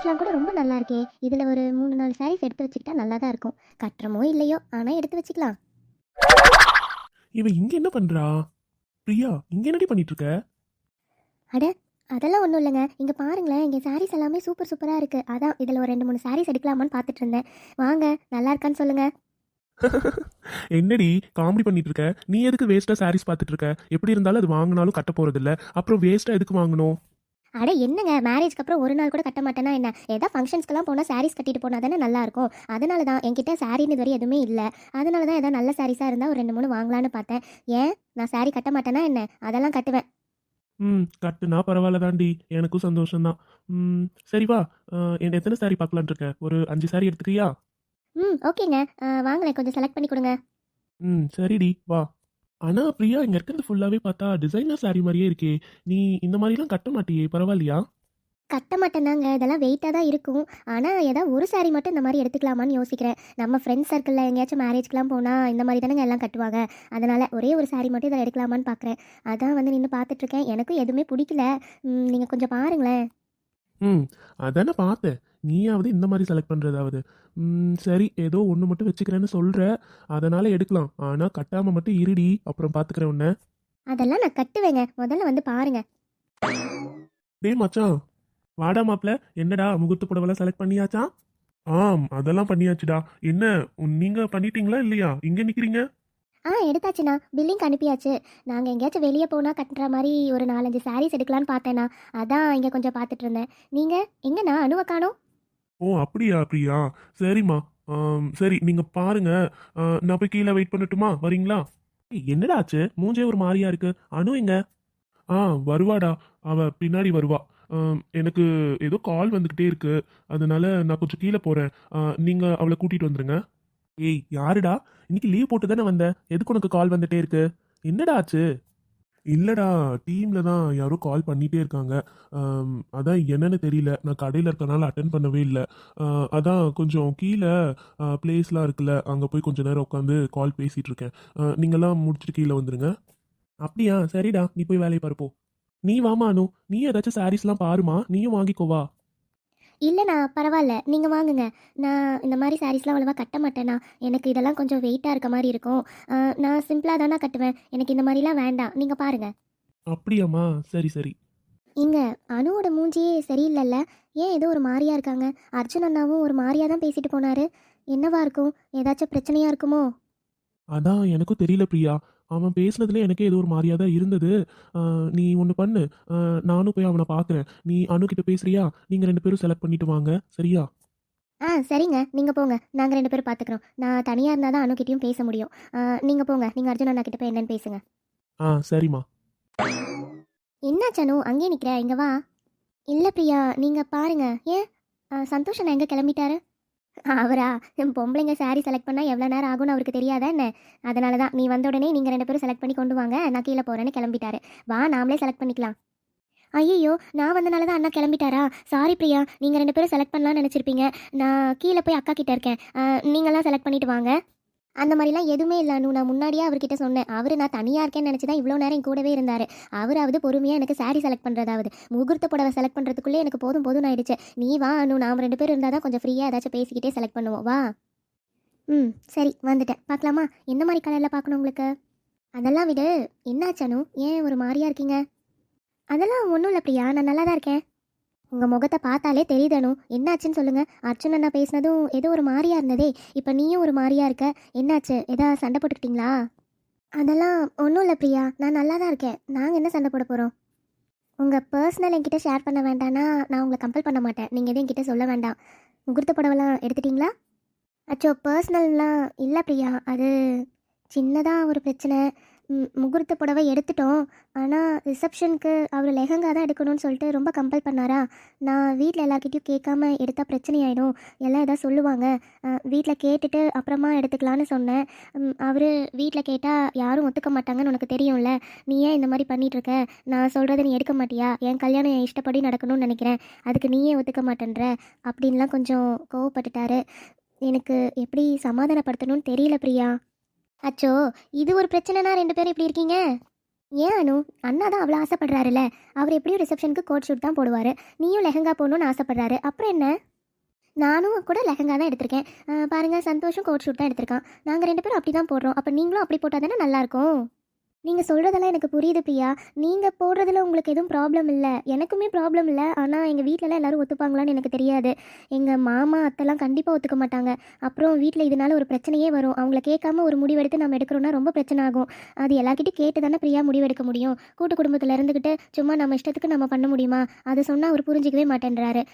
சாரீஸ்லாம் கூட ரொம்ப நல்லா இருக்கே இதில் ஒரு மூணு நாலு சாரீஸ் எடுத்து வச்சுக்கிட்டா நல்லா தான் இருக்கும். கட்டுறமோ இல்லையோ ஆனால் எடுத்து வச்சுக்கலாம். இவ இங்க என்ன பண்றா? பிரியா இங்க என்னடி பண்ணிட்டு இருக்க அட அதெல்லாம் ஒன்றும் இல்லைங்க. இங்கே பாருங்களேன் இங்கே சாரீஸ் எல்லாமே சூப்பர் சூப்பராக இருக்குது அதான் இதில் ஒரு ரெண்டு மூணு சாரீஸ் எடுக்கலாமான்னு பார்த்துட்டு இருந்தேன். வாங்க நல்லா இருக்கான்னு சொல்லுங்கள் என்னடி காமெடி பண்ணிட்டு இருக்க நீ எதுக்கு வேஸ்டா சாரீஸ் பார்த்துட்டு இருக்க எப்படி இருந்தாலும் அது வாங்கினாலும் கட்ட போறது இல்ல அப்புறம் வேஸ்டா எதுக்கு வாங்கணும்? அட என்னங்க மேரேஜ்க்கு அப்புறம் ஒரு நாள் கூட கட்ட மாட்டேன்னா என்ன? ஏதாவது ஃபங்க்ஷன்ஸ்க்கெல்லாம் போனால் சாரீஸ் கட்டிட்டு போனால் தானே நல்லா இருக்கும். அதனால தான் என்கிட்ட சாரின்னு இதுவரை எதுவுமே இல்லை. அதனால தான் ஏதாவது நல்ல சாரீஸாக இருந்தால் ஒரு ரெண்டு மூணு வாங்கலான்னு பார்த்தேன். ஏன்? நான் சாரீ கட்ட மாட்டேன்னா என்ன? அதெல்லாம் கட்டுவேன். ம் கட்டுனா பரவாயில்ல தாண்டி எனக்கும் சந்தோஷம்தான். ம் சரி வா. என்ன எத்தனை சாரி பார்க்கலான்னு இருக்க? ஒரு அஞ்சு சாரி எடுத்துக்கிறியா? ம் ஓகேங்க. வாங்களேன். கொஞ்சம் செலக்ட் பண்ணி கொடுங்க. ம் சரிடி. வா. ஆனா பிரியா இங்க இருக்கிறது ஃபுல்லாவே பார்த்தா டிசைனர் சாரி மாதிரியே இருக்கே. நீ இந்த மாதிரிலாம் கட்ட மாட்டியே பரவாயில்லையா? கட்ட மாட்டேனாங்க இதெல்லாம் வெயிட்டாக தான் இருக்கும். ஆனால் ஏதாவது ஒரு சாரீ மட்டும் இந்த மாதிரி எடுத்துக்கலாமான்னு யோசிக்கிறேன். நம்ம ஃப்ரெண்ட்ஸ் சர்க்கிளில் எங்கேயாச்சும் மேரேஜ்க்குலாம் போனால் இந்த மாதிரி தானேங்க எல்லாம் கட்டுவாங்க. அதனால் ஒரே ஒரு சாரீ மட்டும் இதில் எடுக்கலாமான்னு பார்க்குறேன். அதான் வந்து நின்று பார்த்துட்ருக்கேன். எனக்கும் எதுவுமே பிடிக்கல. நீங்கள் கொஞ்சம் பாருங்களேன். ம் அதானே பார்த்தேன். நீயாவது இந்த மாதிரி செலக்ட் பண்ணுறதாவது சரி ஏதோ ஒன்று மட்டும் வச்சுக்கிறேன்னு சொல்கிற அதனால் எடுக்கலாம். ஆனால் கட்டாமல் மட்டும் இருடி. அப்புறம் பார்த்துக்கிறேன் உன்னை. அதெல்லாம் நான் கட்டுவேங்க. முதல்ல வந்து பாருங்க. டேய் மச்சான். வாடா மாப்ள என்னடா முகூர்த்த புடவெல்லாம் செலக்ட் பண்ணியாச்சா? ஆம் அதெல்லாம் பண்ணியாச்சுடா. என்ன உன் நீங்க பண்ணிட்டீங்களா இல்லையா? இங்க நிக்கிறீங்க? ஆ எடுத்தாச்சுண்ணா. பில்லிங் அனுப்பியாச்சு. நாங்கள் எங்கேயாச்சும் வெளியே போனால் கட்டுற மாதிரி ஒரு நாலஞ்சு சாரீஸ் எடுக்கலான்னு பார்த்தேண்ணா. அதான் இங்கே கொஞ்சம் பார்த்துட்டு இருந்தேன். நீங்கள் எங்கண்ணா? அணுவை காணோம். ஓ அப்படியா பிரியா? சரிம்மா. ஆம், சரி நீங்க பாருங்க. ஆ, நான் போய் கீழே வெயிட் பண்ணட்டுமா? வரீங்களா? ஏய், என்னடா ஆச்சு? மூஞ்சே ஒரு மாதிரியா இருக்கு. அனு எங்க? ஆ வருவாடா. அவ பின்னாடி வருவா. ஆம், எனக்கு ஏதோ கால் வந்துக்கிட்டே இருக்கு. அதனால நான் கொஞ்சம் கீழே போறேன். ஆ, நீங்க அவளை கூட்டிட்டு வந்துருங்க. ஏய் யாருடா? இன்னைக்கு லீவ் போட்டு தானே வந்த. எதுக்கு உனக்கு கால் வந்துட்டே இருக்கு? என்னடா ஆச்சு? இல்லடா டீம்ல தான் யாரோ கால் பண்ணிட்டே இருக்காங்க. அதான் என்னன்னு தெரியல. நான் கடையில் இருக்கனால அட்டன் பண்ணவே இல்லை. அதான் கொஞ்சம் கீழே பிளேஸ்லாம் இருக்குல்ல அங்கே போய் கொஞ்சம் நேரம் உட்காந்து கால் பேசிகிட்டு இருக்கேன். ஆ, முடிச்சுட்டு கீழே வந்துடுங்க அப்படியா? சரிடா நீ போய் வேலையை பார்ப்போம் நீ வாமா அனு. நீ ஏதாச்சும் சாரீஸ்லாம் பாருமா? நீயும் வாங்கிக்கோவா இல்லைண்ணா பரவாயில்ல. நீங்கள் வாங்குங்க. நான் இந்த மாதிரி சாரீஸ்லாம் அவ்வளோவா கட்ட மாட்டேண்ணா. எனக்கு இதெல்லாம் கொஞ்சம் வெயிட்டாக இருக்க மாதிரி இருக்கும். நான் சிம்பிளாக தானே கட்டுவேன். எனக்கு இந்த மாதிரிலாம் வேண்டாம். நீங்கள் பாருங்கள் அப்படியாம்மா. சரி சரி. இங்கே அணுவோட மூஞ்சியே சரியில்லைல்ல. ஏன் ஏதோ ஒரு மாதிரியா இருக்காங்க? அர்ஜுன் அண்ணாவும் ஒரு மாதிரியா தான் பேசிட்டு போனாரு. என்னவா இருக்கும்? ஏதாச்சும் பிரச்சனையா இருக்குமோ? அதான் எனக்கும் தெரியல பிரியா. அவன் பேசுனதுல எனக்கே ஏதோ ஒரு மாதிரியா தான் இருந்தது நீ ஒன்று பண்ணு. நானும் போய் அவனை பார்க்குறேன் நீ அனு கிட்ட பேசுறியா? நீங்கள் ரெண்டு பேரும் செலக்ட் பண்ணிட்டு வாங்க. சரியா? ஆ சரிங்க. நீங்கள் போங்க. நாங்கள் ரெண்டு பேரும் பார்த்துக்குறோம் நான் தனியாக இருந்தால் தான் அணுக்கிட்டையும் பேச முடியும். நீங்கள் போங்க. நீங்கள் அர்ஜுன் அண்ணா கிட்ட போய் என்னன்னு பேசுங்க. ஆ சரிம்மா. என்னாச்சு அனு அங்கேயே நிற்கிற இங்கே வா. இல்லை பிரியா நீங்கள் பாருங்க. ஏன்? சந்தோஷ் அண்ணா எங்கே கிளம்பிட்டாரு? அவரா? என் பொம்பளைங்க சாரி செலக்ட் பண்ணால் எவ்வளோ நேரம் ஆகும்னு அவருக்கு தெரியாதா என்ன? அதனால தான் நீ வந்த உடனே நீங்கள் ரெண்டு பேரும் செலக்ட் பண்ணி கொண்டு வாங்க நான் கீழே போகிறேன்னு கிளம்பிட்டாரு. வா நாமளே செலக்ட் பண்ணிக்கலாம். ஐயோ நான் வந்தனால தான் அண்ணா கிளம்பிட்டாரா? சாரி பிரியா நீங்கள் ரெண்டு பேரும் செலக்ட் பண்ணலாம்னு நினச்சிருப்பீங்க. நான் கீழே போய் அக்கா கிட்ட இருக்கேன். நீங்களாம் செலக்ட் பண்ணிவிட்டு வாங்க. அந்த மாதிரிலாம் எதுவுமே இல்லை அனு. நான் முன்னாடியே அவர்கிட்ட சொன்னேன். அவர் நான் தனியாக இருக்கேன்னு நினச்சி தான் இவ்வளோ நேரம் என் கூடவே இருந்தார். அவராவது பொறுமையாக எனக்கு சாரீ செலக்ட் பண்ணுறதாவது முகூர்த்த புடவை செலக்ட் பண்ணுறதுக்குள்ளே எனக்கு போதும் போதும் ஆயிடுச்சு. நீ வா அனு. நாம் ரெண்டு பேரும் இருந்தால் தான் கொஞ்சம் ஃப்ரீயாக ஏதாச்சும் பேசிக்கிட்டே செலக்ட் பண்ணுவோம். வா. ம் சரி வந்துட்டேன். பார்க்கலாமா? என்ன மாதிரி கலரில் பார்க்கணும் உங்களுக்கு? அதெல்லாம் விடு. என்னாச்சு அனு? ஏன் ஒரு மாதிரியா இருக்கீங்க? அதெல்லாம் ஒன்றும் இல்லை பிரியா. நான் நல்லா தான் இருக்கேன். உங்கள் முகத்தை பார்த்தாலே தெரியுதனும் என்னாச்சுன்னு சொல்லுங்கள் அர்ஜுன் அண்ணா பேசினதும் ஏதோ ஒரு மாதிரியா இருந்ததே. இப்போ நீயும் ஒரு மாதிரியா இருக்க. என்னாச்சு? ஏதா சண்டை போட்டுக்கிட்டீங்களா? அதெல்லாம் ஒன்றும் இல்லை பிரியா. நான் நல்லா தான் இருக்கேன். நாங்கள் என்ன சண்டை போட போகிறோம் உங்கள் பர்சனல் என்கிட்ட ஷேர் பண்ண வேண்டாம்னா நான் உங்களை கம்பல் பண்ண மாட்டேன். நீங்கள் எதுவும் என்கிட்ட சொல்ல வேண்டாம். முகூர்த்த புடவெல்லாம் எடுத்துட்டிங்களா? அச்சோ பர்சனல்லாம் இல்லை பிரியா. அது சின்னதாக ஒரு பிரச்சனை. முகூர்த்த புடவை எடுத்துட்டோம். ஆனால் ரிசப்ஷனுக்கு அவர் லெஹங்கா தான் எடுக்கணும்னு சொல்லிட்டு ரொம்ப கம்பல் பண்ணாரா? நான் வீட்டில் எல்லாருக்கிட்டையும் கேட்காம எடுத்தால் பிரச்சனை ஆகிடும் எல்லாம் எதாவது சொல்லுவாங்க. வீட்டில் கேட்டுட்டு அப்புறமா எடுத்துக்கலான்னு சொன்னேன். அவர் வீட்டில் கேட்டால் யாரும் ஒத்துக்க மாட்டாங்கன்னு உனக்கு தெரியும்ல? நீ ஏன் இந்த மாதிரி பண்ணிகிட்ருக்க நான் சொல்கிறத நீ எடுக்க மாட்டியா? என் கல்யாணம் என் இஷ்டப்படி நடக்கணும்னு நினைக்கிறேன். அதுக்கு நீயே ஒத்துக்க மாட்டேன்ற? அப்படின்லாம் கொஞ்சம் கோவப்பட்டுட்டாரு. எனக்கு எப்படி சமாதானப்படுத்தணும்னு தெரியல பிரியா. அச்சோ இது ஒரு பிரச்சனைனா ரெண்டு பேரும் இப்படி இருக்கீங்க? ஏன் அனு? அண்ணா தான் அவ்வளோ ஆசைப்படுறாருல்ல. அவர் எப்படியும் ரிசப்ஷனுக்கு கோட் ஷூட் தான் போடுவார். நீயும் லெஹங்கா போடணும்னு ஆசைப்படுறாரு. அப்புறம் என்ன? நானும் கூட லெஹங்கா தான் எடுத்திருக்கேன். பாருங்கள் சந்தோஷம் கோட் ஷூட் தான் எடுத்திருக்கான். நாங்கள் ரெண்டு பேரும் அப்படி தான் போடுறோம். அப்போ நீங்களும் அப்படி போட்டால் தானே நல்லாயிருக்கும் நீங்கள் சொல்கிறதெல்லாம் எனக்கு புரியுது பிரியா. நீங்கள் போடுறதுல உங்களுக்கு எதுவும் ப்ராப்ளம் இல்லை. எனக்குமே ப்ராப்ளம் இல்லை. ஆனால் எங்கள் வீட்டிலலாம் எல்லோரும் ஒத்துப்பாங்களான்னு எனக்கு தெரியாது. எங்கள் மாமா அத்தைலாம் கண்டிப்பாக ஒத்துக்க மாட்டாங்க. அப்புறம் வீட்டில் இதனால ஒரு பிரச்சனையே வரும். அவங்கள கேட்காம ஒரு முடிவெடுத்து நம்ம எடுக்கிறோன்னா ரொம்ப பிரச்சனை ஆகும். அது எல்லார்கிட்டயும் கேட்டு தானே பிரியா முடிவெடுக்க முடியும். கூட்டு குடும்பத்தில் இருந்துக்கிட்டு சும்மா நம்ம இஷ்டத்துக்கு நம்ம பண்ண முடியுமா? அதை சொன்னால் அவர் புரிஞ்சிக்கவே மாட்டேன்றாரு.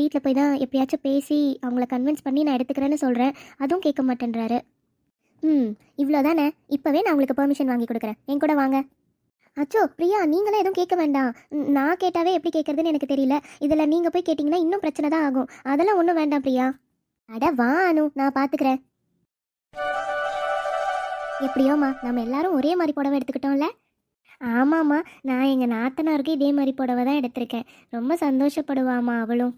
வீட்டில் போய் தான் எப்பயாச்சும் பேசி அவங்கள கன்வின்ஸ் பண்ணி நான் எடுத்துக்கிறேன்னு சொல்கிறேன் அதுவும் கேட்க மாட்டேன்றாரு. ம் இவ்வளோ தானே இப்போவே நான் உங்களுக்கு பெர்மிஷன் வாங்கி கொடுக்குறேன். என் கூட வாங்க. அச்சோ பிரியா நீங்களே எதுவும் கேட்க வேண்டாம். ம், நான் கேட்டாவே எப்படி கேட்குறதுன்னு எனக்கு தெரியல. இதில் நீங்கள் போய் கேட்டிங்கன்னா இன்னும் பிரச்சனை தான் ஆகும். அதெல்லாம் ஒன்றும் வேண்டாம் பிரியா. அட வா அனு. நான் பார்த்துக்கிறேன் எப்படியோம்மா நம்ம எல்லாரும் ஒரே மாதிரி புடவை எடுத்துக்கிட்டோம்ல? ஆமாம்மா நான் எங்கள் நாத்தனாருக்கு இதே மாதிரி புடவை தான் எடுத்திருக்கேன். ரொம்ப சந்தோஷப்படுவாம்மா அவளும்.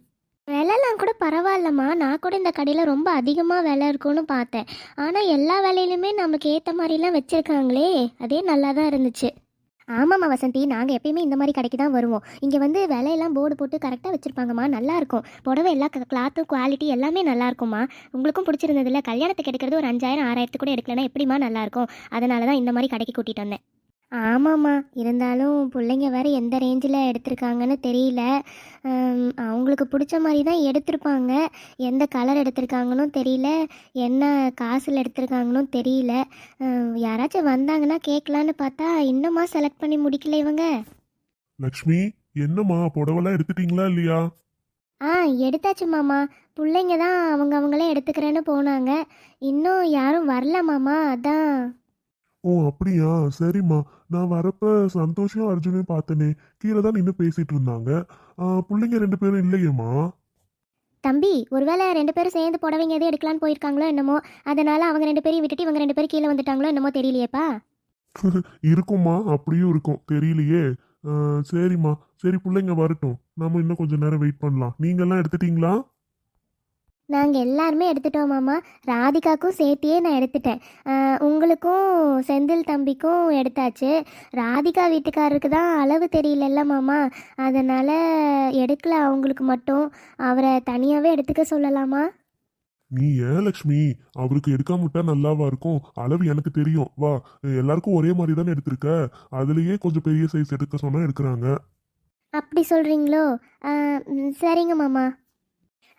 விலைலாம் கூட பரவாயில்லம்மா. நான் கூட இந்த கடையில் ரொம்ப அதிகமாக விலை இருக்கும்னு பார்த்தேன். ஆனால் எல்லா விலையிலுமே நமக்கு ஏற்ற மாதிரிலாம் வச்சுருக்காங்களே. அதே நல்லா தான் இருந்துச்சு. ஆமாம்மா வசந்தி நாங்கள் எப்பயுமே இந்த மாதிரி கடைக்கு தான் வருவோம். இங்கே வந்து விலையெல்லாம் போர்டு போட்டு கரெக்டாக வச்சுருப்பாங்கம்மா. நல்லாயிருக்கும் புடவை எல்லா கிளாத்தும் குவாலிட்டி எல்லாமே நல்லாயிருக்கும்மா உங்களுக்கும் பிடிச்சிருந்ததில்ல? கல்யாணத்துக்கு எடுக்கிறது ஒரு அஞ்சாயிரம் ஆறாயிரத்துக்கு கூட எடுக்கலனா எப்படிம்மா நல்லாயிருக்கும் அதனால தான் இந்த மாதிரி கடைக்கு கூட்டிகிட்டு வந்தேன். ஆமாம்மா. இருந்தாலும் பிள்ளைங்க வேறு எந்த ரேஞ்சில் எடுத்திருக்காங்கன்னு தெரியல. அவங்களுக்கு பிடிச்ச மாதிரி தான் எடுத்திருப்பாங்க. எந்த கலர் எடுத்திருக்காங்கன்னு தெரியல. என்ன காசில் எடுத்திருக்காங்கன்னு தெரியல. யாராச்சும் வந்தாங்கன்னா கேட்கலான்னு பார்த்தா இன்னுமா செலக்ட் பண்ணி முடிக்கல இவங்க. லக்ஷ்மி என்னம்மா புடவெல்லாம் எடுத்துட்டீங்களா இல்லையா? ஆ எடுத்தாச்சு மாமா. பிள்ளைங்க தான் அவங்க அவங்களே எடுத்துக்கிறேன்னு போனாங்க. இன்னும் யாரும் வரல மாமா அதான். ஓ அப்படியா? சரிம்மா. நான் வரப்ப சந்தோஷம் அர்ஜுனையும் பார்த்தனே. கீழே தான் நின்று பேசிட்டு இருந்தாங்க. ஆ, பிள்ளைங்க ரெண்டு பேரும் இல்லையேம்மா? தம்பி ஒருவேளை ரெண்டு பேரும் சேர்ந்து புடவைங்க எதுவும் எடுக்கலான்னு போயிருக்காங்களோ என்னமோ அதனால அவங்க ரெண்டு பேரையும் விட்டுட்டு இவங்க ரெண்டு பேரும் கீழே வந்துட்டாங்களோ என்னமோ தெரியலையேப்பா. இருக்குமா அப்படியும் இருக்கும். தெரியலையே. ஆ, சரிம்மா. சரி பிள்ளைங்க வரட்டும். நம்ம இன்னும் கொஞ்ச நேரம் வெயிட் பண்ணலாம். நீங்கெல்லாம் எடுத்துட்டீங்களா? நாங்கள் எல்லாருமே எடுத்துட்டோம் மாமா. ராதிகாக்கும் சேர்த்தியே நான் எடுத்துட்டேன். உங்களுக்கும் செந்தில் தம்பிக்கும் எடுத்தாச்சு. ராதிகா வீட்டுக்காரருக்கு தான் அளவு தெரியலல்ல மாமா. அதனால் எடுக்கல அவங்களுக்கு மட்டும். அவரை தனியாகவே எடுத்துக்க சொல்லலாமா? நீ ஏன் லக்ஷ்மி? அவருக்கு எடுக்காம விட்டா நல்லாவா இருக்கும்? அளவு எனக்கு தெரியும். வா எல்லாருக்கும் ஒரே மாதிரி தானே எடுத்திருக்க? அதுலயே கொஞ்சம் பெரிய சைஸ் எடுக்க சொன்னா எடுக்கிறாங்க. அப்படி சொல்கிறீங்களோ சரிங்க மாமா.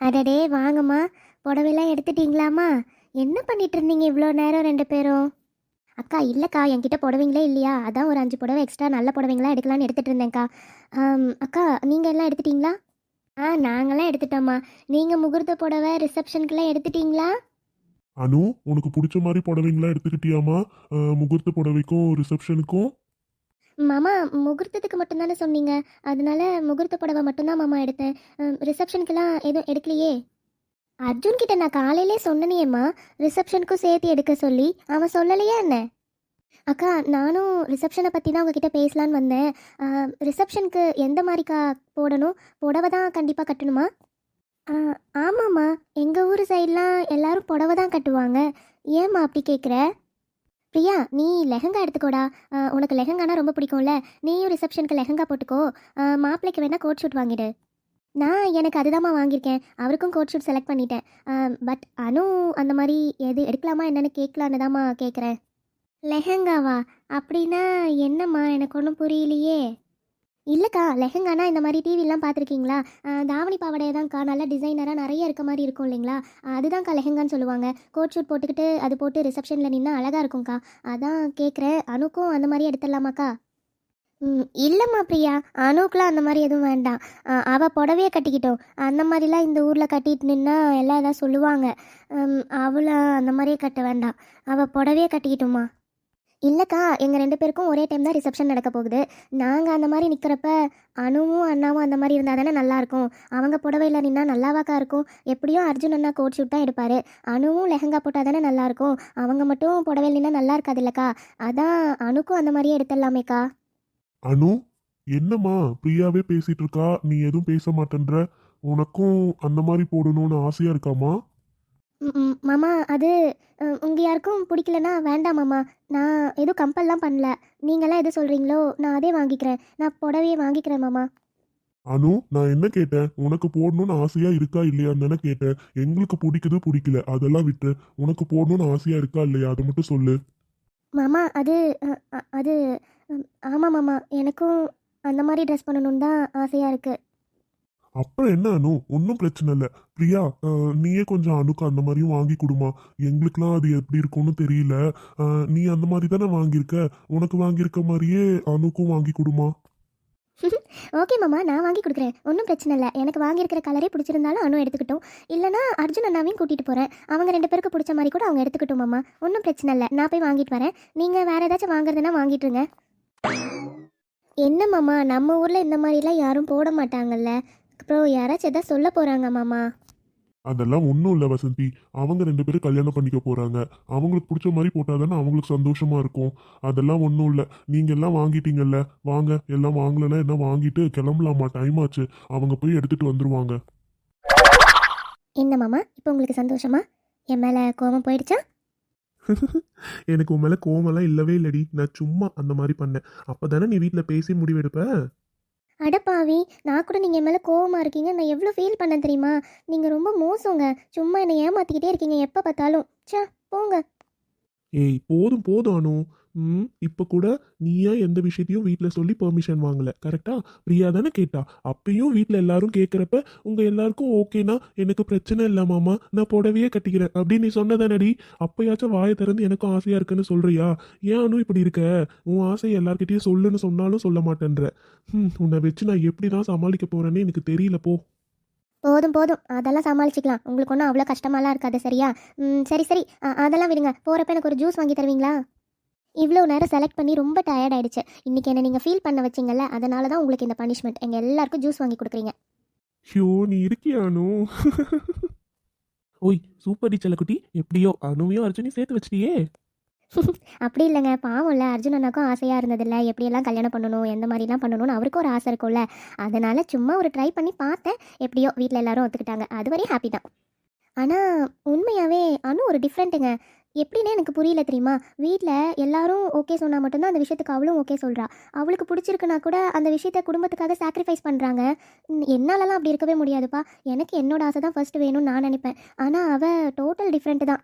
அடடே வாங்கம்மா. புடவைலாம் எடுத்துட்டீங்களாம்மா? என்ன பண்ணிட்டு இருந்தீங்க இவ்வளோ நேரம் ரெண்டு பேரும்? அக்கா இல்லைக்கா என்கிட்ட புடவைங்களே இல்லையா? அதான் ஒரு அஞ்சு புடவை எக்ஸ்ட்ரா நல்ல புடவைங்களாம் எடுக்கலான்னு எடுத்துகிட்டு இருந்தேன்க்கா அக்கா நீங்கள் எல்லாம் எடுத்துட்டீங்களா? ஆ நாங்களாம் எடுத்துட்டோம்மா. நீங்கள் முகூர்த்த புடவை ரிசப்ஷனுக்குலாம் எடுத்துட்டீங்களா? அனு உனக்கு பிடிச்ச மாதிரி புடவைங்களாம் எடுத்துக்கிட்டியாமா முகூர்த்த புடவைக்கும் ரிசப்ஷனுக்கும் மாமா முகூர்த்தத்துக்கு மட்டும்தானே சொன்னீங்க? அதனால முகூர்த்த புடவை மட்டும்தான் மாமா எடுத்தேன். ரிசப்ஷனுக்கெல்லாம் எதுவும் எடுக்கலையே? அர்ஜுன் கிட்ட நான் காலையிலே சொன்னனேம்மா ரிசப்ஷனுக்கும் சேர்த்து எடுக்க சொல்லி. அவன் சொல்லலையா என்ன? அக்கா நானும் ரிசப்ஷனை பற்றி தான் உங்ககிட்ட பேசலான்னு வந்தேன். ரிசப்ஷனுக்கு எந்த மாதிரிக்கா போடணும்? புடவை தான் கண்டிப்பாக கட்டணுமா? ஆமாம்மா. எங்கள் ஊர் சைட்லாம் எல்லாரும் புடவை தான் கட்டுவாங்க. ஏம்மா அப்படி கேட்குற பிரியா நீ லெஹங்கா எடுத்துக்கோடா. உனக்கு லெஹங்கானா ரொம்ப பிடிக்கும்ல? நீயும் ரிசப்ஷனுக்கு லெஹங்கா போட்டுக்கோ. மாப்பிள்ளைக்கு வேணால் கோட் ஷூட் வாங்கிடு. நான் எனக்கு அதுதாம்மா வாங்கியிருக்கேன். அவருக்கும் கோட் ஷூட் செலக்ட் பண்ணிட்டேன். பட் அனு அந்த மாதிரி எது எடுக்கலாமா என்னென்னு கேட்கலான்னு தாம்மா கேட்குறேன். லெஹங்காவா? அப்படின்னா என்னம்மா? எனக்கு ஒன்றும் புரியலையே. இல்லைக்கா லெஹங்கானா இந்த மாதிரி டிவிலாம் பார்த்துருக்கீங்களா? தாவணி பாவடையை தான்க்கா நல்ல டிசைனராக நிறைய இருக்க மாதிரி இருக்கும் இல்லைங்களா? அதுதான்க்கா லெஹங்கான்னு சொல்லுவாங்க. கோட் ஷூட் போட்டுக்கிட்டு அது போட்டு ரிசப்ஷனில் நின்னா அழகாக இருக்கும்க்கா. அதான் கேட்குறேன் அனுக்கும் அந்த மாதிரி எடுத்துடலாமாக்கா? ம் இல்லைம்மா பிரியா. அணுக்கெலாம் அந்த மாதிரி எதுவும் வேண்டாம். அவள் புடவையே கட்டிக்கிட்டோம். அந்த மாதிரிலாம் இந்த ஊரில் கட்டிட்டு நின்னா எல்லாம் எதாவது சொல்லுவாங்க. அவளை அந்த மாதிரியே கட்ட வேண்டாம். அவள் புடவையே கட்டிக்கிட்டோம்மா. இல்லைக்கா எங்கள் ரெண்டு பேருக்கும் ஒரே டைம் தான் ரிசப்ஷன் நடக்க போகுது. நாங்கள் அந்த மாதிரி நிற்கிறப்ப அனுவும் அண்ணாவும் அந்த மாதிரி இருந்தால் தானே நல்லாயிருக்கும் அவங்க புடவையில் நின்னா நல்லாவாக்கா இருக்கும். எப்படியும் அர்ஜுன் அண்ணா கோட் ஷூட் தான் எடுப்பார். அனுவும் லெஹங்கா போட்டால் தானே நல்லாயிருக்கும் அவங்க மட்டும் புடவையில் நின்னா நல்லா இருக்காது இல்லைக்கா அதான் அணுக்கும் அந்த மாதிரியே எடுத்துடலாமேக்கா. அனு என்னம்மா பிரியாவே பேசிட்டு இருக்கா? நீ எதுவும் பேச மாட்டேன்ற? உனக்கும் அந்த மாதிரி போடணும்னு ஆசையா இருக்காமா மாமா அது அஹ், உங்க யாருக்கும் பிடிக்கலனா வேண்டாம் மாமா. நான் எதுவும் கம்பல்லாம் பண்ணல. நீங்களாம் எது சொல்றீங்களோ நான் அதே வாங்கிக்கிறேன். நான் புடவையே வாங்கிக்கிறேன் மாமா. அனு நான் என்ன கேட்டேன்? உனக்கு போடணும்னு ஆசையா இருக்கா இல்லையான்னு தானே கேட்டேன். எங்களுக்கு பிடிக்குது பிடிக்கல. அதெல்லாம் விட்டு உனக்கு போடணும்னு ஆசையா இருக்கா இல்லையா? அதை மட்டும் சொல்லு. மாமா அது அது ஆமாம் மாமா. எனக்கும் அந்த மாதிரி ட்ரெஸ் பண்ணணும்னு தான் ஆசையாக இருக்குது அப்புறம் என்ன அனு? ஒன்றும் பிரச்சனை இல்லை. பிரியா நீயே கொஞ்சம் அணுக்கு அந்த மாதிரியும் வாங்கி கொடுமா. எங்களுக்குலாம் அது எப்படி இருக்கும்னு தெரியல. நீ அந்த மாதிரி தானே வாங்கியிருக்க? உனக்கு வாங்கியிருக்க மாதிரியே அணுக்கும் வாங்கி கொடுமா. ஓகே மாமா நான் வாங்கி கொடுக்குறேன். ஒன்றும் பிரச்சனை இல்லை. எனக்கு வாங்கியிருக்கிற கலரே பிடிச்சிருந்தாலும் அனு எடுத்துக்கிட்டோம். இல்லைனா அர்ஜுன் அண்ணாவையும் கூட்டிகிட்டு போகிறேன் அவங்க ரெண்டு பேருக்கு பிடிச்ச மாதிரி கூட அவங்க எடுத்துக்கிட்டோம் மாமா. ஒன்றும் பிரச்சனை இல்லை. நான் போய் வாங்கிட்டு வரேன். நீங்கள் வேறு ஏதாச்சும் வாங்குறதுனா வாங்கிட்டுருங்க என்ன மாமா நம்ம ஊரில் இந்த மாதிரிலாம் யாரும் போட மாட்டாங்கல்ல? அப்புறம் யாராச்சும் எதாவது சொல்ல போகிறாங்க மாமா? அதெல்லாம் ஒன்றும் இல்லை வசந்தி. அவங்க ரெண்டு பேரும் கல்யாணம் பண்ணிக்க போறாங்க. அவங்களுக்கு பிடிச்ச மாதிரி போட்டால் தானே அவங்களுக்கு சந்தோஷமா இருக்கும். அதெல்லாம் ஒன்றும் இல்லை. நீங்க எல்லாம் வாங்கிட்டீங்கல்ல. வாங்க. எல்லாம் வாங்கலைன்னா என்ன வாங்கிட்டு கிளம்பலாமா? டைம் ஆச்சு. அவங்க போய் எடுத்துட்டு வந்துருவாங்க. என்ன மாமா? இப்போ உங்களுக்கு சந்தோஷமா? என் மேலே கோபம் போயிடுச்சா? எனக்கு உன் மேல கோவமெல்லாம் இல்லவே இல்லடி. நான் சும்மா அந்த மாதிரி பண்ணேன். அப்பதானே நீ வீட்ல பேசி முடிவெடுப்ப? அடப்பாவி நான் கூட நீங்கள் என் மேலே கோவமாக இருக்கீங்க. நான் எவ்வளோ ஃபீல் பண்ண தெரியுமா? நீங்கள் ரொம்ப மோசங்க. சும்மா என்னை ஏமாற்றிக்கிட்டே இருக்கீங்க. எப்போ பார்த்தாலும். ச்சே போங்க. ஏய் போதும் போதும் அனு. ம் இப்போ கூட நீயா எந்த விஷயத்தையும் வீட்டில் சொல்லி பெர்மிஷன் வாங்கல. கரெக்டா பிரியா தானே கேட்டா. அப்பயும் வீட்டில் எல்லாரும் கேட்குறப்ப உங்க எல்லாருக்கும் ஓகேனா எனக்கு பிரச்சனை இல்லை மாமா நான் புடவையே கட்டிக்கிறேன். அப்படின்னு நீ சொன்னதானடி? அப்பயாச்சும் வாயை திறந்து எனக்கும் ஆசையா இருக்குன்னு சொல்றியா? ஏன் அனு இப்படி இருக்க? உன் ஆசை எல்லார்கிட்டயும் சொல்லுன்னு சொன்னாலும் சொல்ல மாட்டேன்ற. ம் உன்னை வச்சு நான் எப்படி தான் சமாளிக்க போறேன்னு எனக்கு தெரியல போ. போதும் போதும். அதெல்லாம் சமாளிச்சிக்கலாம். உங்களுக்கு ஒன்றும் அவ்வளோ கஷ்டமாலாம் இருக்காது சரியா? ம் சரி சரி. அதெல்லாம் விடுங்க. போகிறப்ப எனக்கு ஒரு ஜூஸ் வாங்கி தருவீங்களா? இவ்வளோ நேரம் செலக்ட் பண்ணி ரொம்ப டயர்ட் ஆயிடுச்சு. இன்றைக்கி என்ன நீங்கள் ஃபீல் பண்ண வச்சிங்கல்ல அதனால தான் உங்களுக்கு இந்த பனிஷ்மெண்ட் எங்கள் எல்லாருக்கும் ஜூஸ் வாங்கி கொடுக்குறீங்க. ஐயோ நீ இருக்கியா அனு? ஓய் சூப்பர் டி செல்லக்குட்டி எப்படியோ அனுவையும் அர்ஜுனையும் சேர்த்து வச்சிட்டியே. அப்படி இல்லைங்க. பாவம்ல அர்ஜுன் அண்ணாக்கும் ஆசையாக இருந்ததில்ல. எப்படியெல்லாம் கல்யாணம் பண்ணணும் எந்த மாதிரிலாம் பண்ணணும்னு அவருக்கும் ஒரு ஆசை இருக்கும்ல. அதனால சும்மா ஒரு ட்ரை பண்ணி பார்த்தேன். எப்படியோ வீட்டில் எல்லாரும் ஒத்துக்கிட்டாங்க. அது வரையும் ஹாப்பி தான். ஆனால் உண்மையாகவே அனு ஒரு டிஃப்ரெண்ட்டுங்க எப்படின்னே எனக்கு புரியல தெரியுமா? வீட்டில் எல்லாரும் ஓகே சொன்னால் மட்டும்தான் அந்த விஷயத்துக்கு அவளும் ஓகே சொல்கிறா அவளுக்கு பிடிச்சிருக்குன்னா கூட அந்த விஷயத்த குடும்பத்துக்காக சாக்ரிஃபைஸ் பண்ணுறாங்க என்னாலலாம் அப்படி இருக்கவே முடியாதுப்பா. எனக்கு என்னோட ஆசை தான் ஃபஸ்ட்டு வேணும்னு நான் நினைப்பேன். ஆனால் அவள் டோட்டல் டிஃப்ரெண்ட்டு தான்.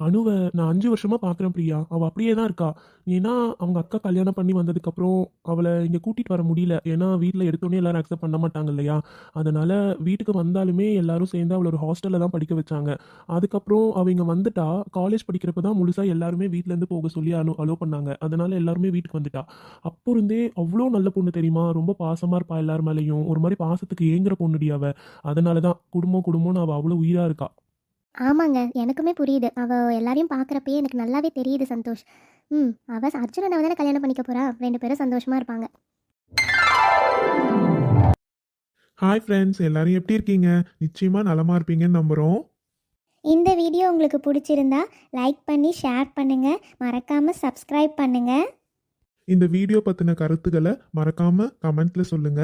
அணுவை நான் அஞ்சு வருஷமா பார்க்குறேன் பிரியா. அவள் அப்படியே தான் இருக்கா. ஏன்னா அவங்க அக்கா கல்யாணம் பண்ணி வந்ததுக்கப்புறம் அவளை இங்கே கூட்டிகிட்டு வர முடியல. ஏன்னா வீட்டில் எடுத்தோடனே எல்லாரும் அக்செப்ட் பண்ண மாட்டாங்க இல்லையா? அதனால வீட்டுக்கு வந்தாலுமே எல்லாரும் சேர்ந்து அவளை ஒரு ஹாஸ்டலில் தான் படிக்க வச்சாங்க. அதுக்கப்புறம் அவங்க இங்கே வந்துட்டா. காலேஜ் படிக்கிறப்ப தான் முழுசாக எல்லாருமே வீட்டிலேருந்து போக சொல்லி அனு அலோ பண்ணாங்க. அதனால எல்லாருமே வீட்டுக்கு வந்துட்டா. அப்போ இருந்தே அவ்வளோ நல்ல பொண்ணு தெரியுமா? ரொம்ப பாசமாக இருப்பா எல்லார் மேலேயும். ஒரு மாதிரி பாசத்துக்கு ஏங்குற பொண்ணுடி அவள் அதனால தான் குடும்பம் குடும்பம்னு அவள் அவ்வளோ உயிராக இருக்கா. ஆமாங்க எனக்குமே புரியுது. அவள் எல்லாரையும் பார்க்குறப்பயே எனக்கு நல்லாவே தெரியுது சந்தோஷ். ம் அவள் அர்ஜுன் அண்ணாவை தானே கல்யாணம் பண்ணிக்க போறா? ரெண்டு பேரும் சந்தோஷமா இருப்பாங்க. ஹாய் ஃப்ரெண்ட்ஸ் எல்லாரும் எப்படி இருக்கீங்க? நிச்சயமா நலமா இருப்பீங்கன்னு நம்புறோம். இந்த வீடியோ உங்களுக்கு பிடிச்சிருந்தா லைக் பண்ணி ஷேர் பண்ணுங்க. மறக்காம சப்ஸ்கிரைப் பண்ணுங்க. இந்த வீடியோ பத்தின கருத்துக்களை மறக்காம கமெண்ட்ல சொல்லுங்க.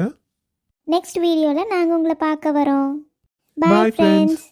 நெக்ஸ்ட் வீடியோவில் நாங்கள் உங்களை பார்க்க வரோம். பாய் friends. ஃப்ரெண்ட்ஸ்